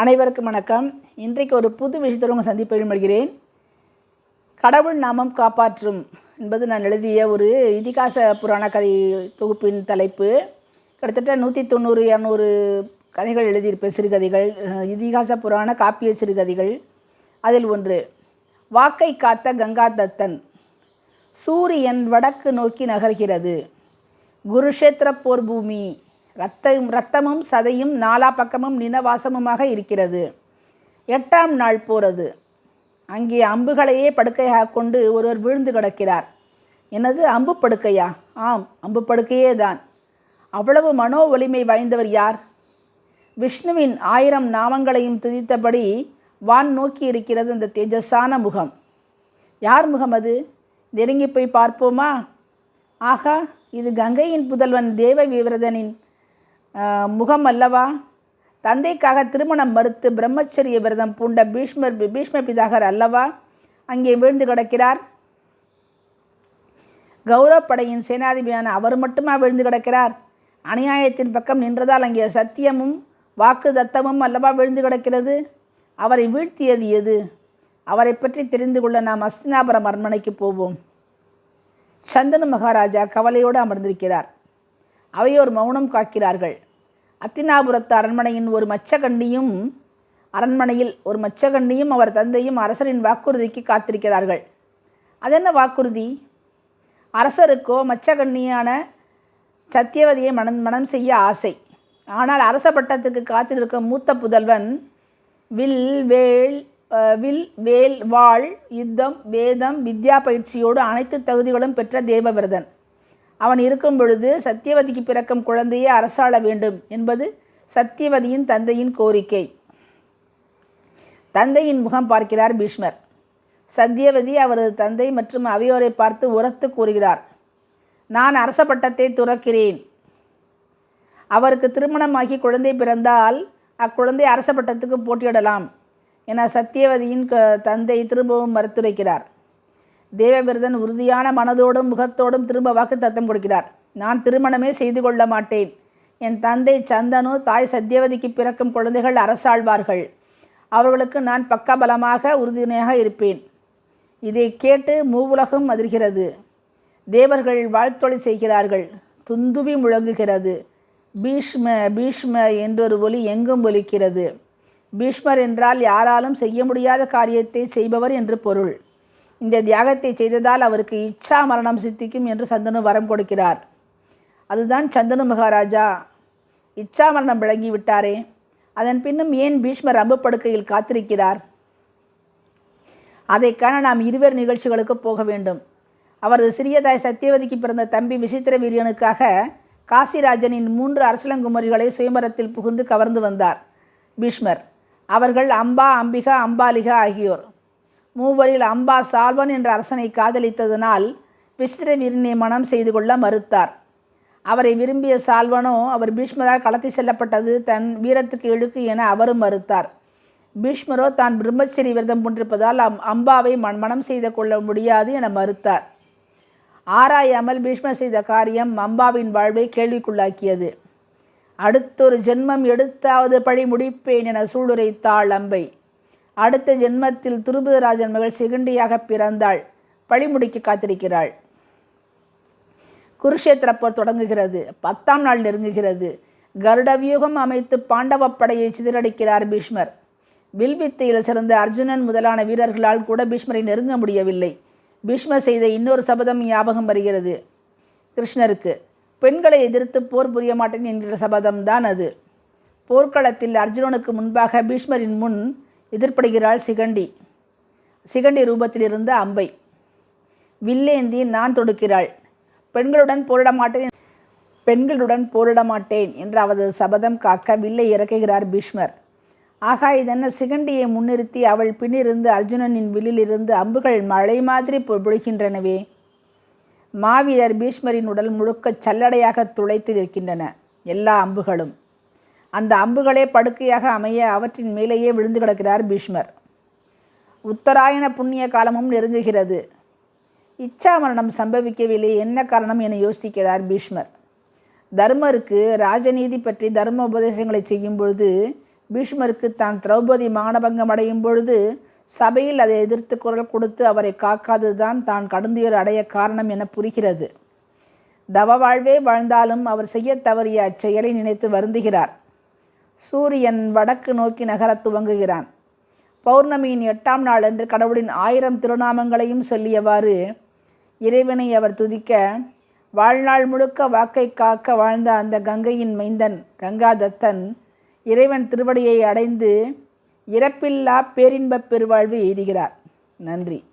அனைவருக்கும் வணக்கம். இன்றைக்கு ஒரு புது விஷயத்தில் உங்கள் சந்திப்பில் வருகிறேன் கடவுள் நாமம் காப்பாற்றும் என்பது நான் எழுதிய ஒரு இதிகாச புராண கதை தொகுப்பின் தலைப்பு. கிட்டத்தட்ட நூற்றி தொண்ணூறு இரநூறு கதைகள் எழுதியிருப்பேன் சிறுகதைகள். இதிகாச புராண காப்பிய சிறுகதைகள். அதில் ஒன்று வாக்கை காத்த கங்காதத்தன் சூரியன் வடக்கு நோக்கி நகர்கிறது. குருஷேத்திர போர் பூமி ரத்தம் ரத்தமும் சதையும் நாலா பக்கமும் நினவாசமுமாக இருக்கிறது. எட்டாம் நாள் போகிறது அங்கே அம்புகளையே படுக்கையாக கொண்டு ஒருவர் விழுந்து கிடக்கிறார். என்னது அம்பு படுக்கையா? ஆம் அம்பு படுக்கையே தான். அவ்வளவு மனோ வலிமை வாய்ந்தவர் யார்? விஷ்ணுவின் ஆயிரம் நாமங்களையும் துதித்தபடி வான் நோக்கி இருக்கிறது அந்த தேஜஸான முகம். யார் முகம் அது? நெருங்கி போய் பார்ப்போமா? ஆகா இது கங்கையின் புதல்வன் தேவ விவரதனின் முகம் அல்லவா? தந்தைக்காக திருமணம் மறுத்து பிரம்மச்சரிய விரதம் பூண்ட பீஷ்மர் பீஷ்ம பிதாகர் அல்லவா? அங்கே வீழ்ந்து கிடக்கிறார். கௌரவப்படையின் சேனாதிபதியான அவர் மட்டுமா விழுந்து கிடக்கிறார்? அநியாயத்தின் பக்கம் நின்றதால் அங்கே சத்தியமும் வாக்கு தத்தமும் அல்லவா விழுந்து கிடக்கிறது? அவரை வீழ்த்தியது எது? அவரை பற்றி தெரிந்து கொள்ள நாம் அஸ்தினாபுரம் அரண்மனைக்கு போவோம். சந்தனு மகாராஜா கவலையோடு அமர்ந்திருக்கிறார். அவையோர் மௌனம் காக்கிறார்கள். அத்தினாபுரத்து அரண்மனையின் ஒரு மச்சகண்டியும் அரண்மனையில் ஒரு மச்சகண்டியும் அவர் தந்தையும் அரசரின் வாக்குறுதிக்கு காத்திருக்கிறார்கள். அதென்ன வாக்குறுதி? அரசருக்கோ மச்சகண்ணியான சத்தியவதியை மனம் மனம் செய்ய ஆசை. ஆனால் அரச பட்டத்துக்கு காத்திருக்கும் மூத்த புதல்வன் வில் வேல் வில் வேல் வாழ் யுத்தம் வேதம் வித்யா பயிற்சியோடு அனைத்து தகுதிகளும் பெற்ற தேவவிரதன். அவன் இருக்கும் பொழுது சத்தியவதிக்கு பிறக்கும் குழந்தையே அரசாள வேண்டும் என்பது சத்தியவதியின் தந்தையின் கோரிக்கை. தந்தையின் முகம் பார்க்கிறார் பீஷ்மர். சத்தியவதி அவரது தந்தை மற்றும் அவையோரை பார்த்து உரத்து கூறுகிறார். நான் அரச பட்டத்தை துறக்கிறேன். அவருக்கு திருமணமாகி குழந்தை பிறந்தால் அக்குழந்தை அரச பட்டத்துக்கு போட்டியிடலாம் என சத்தியவதியின் க- தந்தை திரும்பவும் மறுத்துரைக்கிறார். தேவவிரதன் உறுதியான மனதோடும் முகத்தோடும் திரும்ப வாக்கு தத்தம் கொடுக்கிறார். நான் திருமணமே செய்து கொள்ள மாட்டேன். என் தந்தை சந்தனு தாய் சத்யவதிக்கு பிறக்கும் குழந்தைகள் அரசாழ்வார்கள். அவர்களுக்கு நான் பக்கபலமாக உறுதுணையாக இருப்பேன். இதை கேட்டு மூவுலகம் அதிர்கிறது. தேவர்கள் வாழ்த்தொழி செய்கிறார்கள். துந்துவி முழங்குகிறது. பீஷ்ம பீஷ்ம என்றொரு ஒலி எங்கும் ஒலிக்கிறது. பீஷ்மர் என்றால் யாராலும் செய்ய முடியாத காரியத்தை செய்பவர் என்று பொருள். இந்த தியாகத்தை செய்ததால் அவருக்கு இச்சா மரணம் சித்திக்கும் என்று சந்தனு வரம் கொடுக்கிறார். அதுதான் சந்தனு மகாராஜா. இச்சா மரணம் விளங்கி விட்டாரே. அதன் பின்னும் ஏன் பீஷ்மர் அம்பு படுக்கையில் காத்திருக்கிறார்? அதை காண நாம் இருவர் நிகழ்ச்சிகளுக்கு போக வேண்டும். அவரது சிறிய தாய் சத்தியவதிக்கு பிறந்த தம்பி விசித்திர வீரியனுக்காக காசிராஜனின் மூன்று அரசலங்குமரிகளை சுயமரத்தில் புகுந்து கவர்ந்து வந்தார் பீஷ்மர். அவர்கள் அம்பா அம்பிகா அம்பாலிகா ஆகியோர். மூவரில் அம்பா சால்வன் என்ற அரசனை காதலித்ததனால் விசித்திர வீரனை மனம் செய்து கொள்ள மறுத்தார். அவரை விரும்பிய சால்வனோ அவர் பீஷ்மரால் கடத்தி செல்லப்பட்டது தன் வீரத்துக்கு இழுக்கு என அவரும் மறுத்தார். பீஷ்மரோ தான் பிரம்மச்சரி விரதம் கொண்டிருப்பதால் அம் அம்பாவை மண் மனம் செய்து கொள்ள முடியாது என மறுத்தார். ஆராயாமல் பீஷ்மர் செய்த காரியம் அம்பாவின் வாழ்வை கேள்விக்குள்ளாக்கியது. அடுத்தொரு ஜென்மம் எடுத்தாவது பழி முடிப்பேன் என சூளுரைத்தாள் அம்பை. அடுத்த ஜென்மத்தில் துருபதராஜன் மகள் சிகண்டியாக பிறந்தாள். பழிமுடிக்கு காத்திருக்கிறாள். குருஷேத்திர போர் தொடங்குகிறது. பத்தாம் நாள் நெருங்குகிறது. கருட வியூகம் அமைத்து பாண்டவ படையை சிதறடிக்கிறார் பீஷ்மர். வில்வித்தையில் சிறந்த அர்ஜுனன் முதலான வீரர்களால் கூட பீஷ்மரை நெருங்க முடியவில்லை. பீஷ்மர் செய்த இன்னொரு சபதம் ஞாபகம் வருகிறது. கிருஷ்ணருக்கு பெண்களை எதிர்த்து போர் புரிய மாட்டேன் என்கிற சபதம்தான் அது. போர்க்களத்தில் அர்ஜுனனுக்கு முன்பாக பீஷ்மரின் முன் எதிர்ப்படுகிறாள் சிகண்டி. சிகண்டி ரூபத்திலிருந்த அம்பை. வில்லேந்தி நான் தொடுக்கிறாள். பெண்களுடன் போரிட மாட்டேன் பெண்களுடன் போரிட மாட்டேன் என்று அவரது சபதம் காக்க வில்லை இறக்குகிறார் பீஷ்மர். ஆகா இதென்ன? சிகண்டியை முன்னிறுத்தி அவள் பின்னிருந்து அர்ஜுனனின் வில்லிலிருந்து அம்புகள் மழை மாதிரி பொ- பொழிகின்றனவே. மாவீரர் பீஷ்மரின் உடல் முழுக்க சல்லடையாக துளைத்து நிற்கின்றன. எல்லா அம்புகளும். அந்த அம்புகளே படுக்கையாக அமைய அவற்றின் மேலேயே விழுந்து கிடக்கிறார் பீஷ்மர். உத்தராயண புண்ணிய காலமும் நெருங்குகிறது. இச்சா மரணம் சம்பவிக்கவில்லை என்ன காரணம் என யோசிக்கிறார் பீஷ்மர். தர்மருக்கு ராஜநீதி பற்றி தர்ம உபதேசங்களை செய்யும் பொழுது பீஷ்மருக்கு தான் திரௌபதி மானபங்கம் அடையும் பொழுது சபையில் அதை எதிர்த்து குரல் கொடுத்து அவரை காக்காததுதான் தான் கடுந்துயர் அடைய காரணம் என புரிகிறது. தவ வாழ்வே வாழ்ந்தாலும் அவர் செய்ய தவறிய அச்செயலை நினைத்து வருந்துகிறார். சூரியன் வடக்கு நோக்கி நகரத் துவங்குகிறான். பௌர்ணமியின் எட்டாம் நாள் அன்று கடவுளின் ஆயிரம் திருநாமங்களையும் சொல்லியவாறு இறைவனை அவர் துதிக்க வாழ்நாள் முழுக்க வாக்கை காக்க வாழ்ந்த அந்த கங்கையின் மைந்தன் கங்காதத்தன் இறைவன் திருவடியை அடைந்து இறப்பில்லா பேரின்பப் பெருவாழ்வு எய்துகிறார். நன்றி.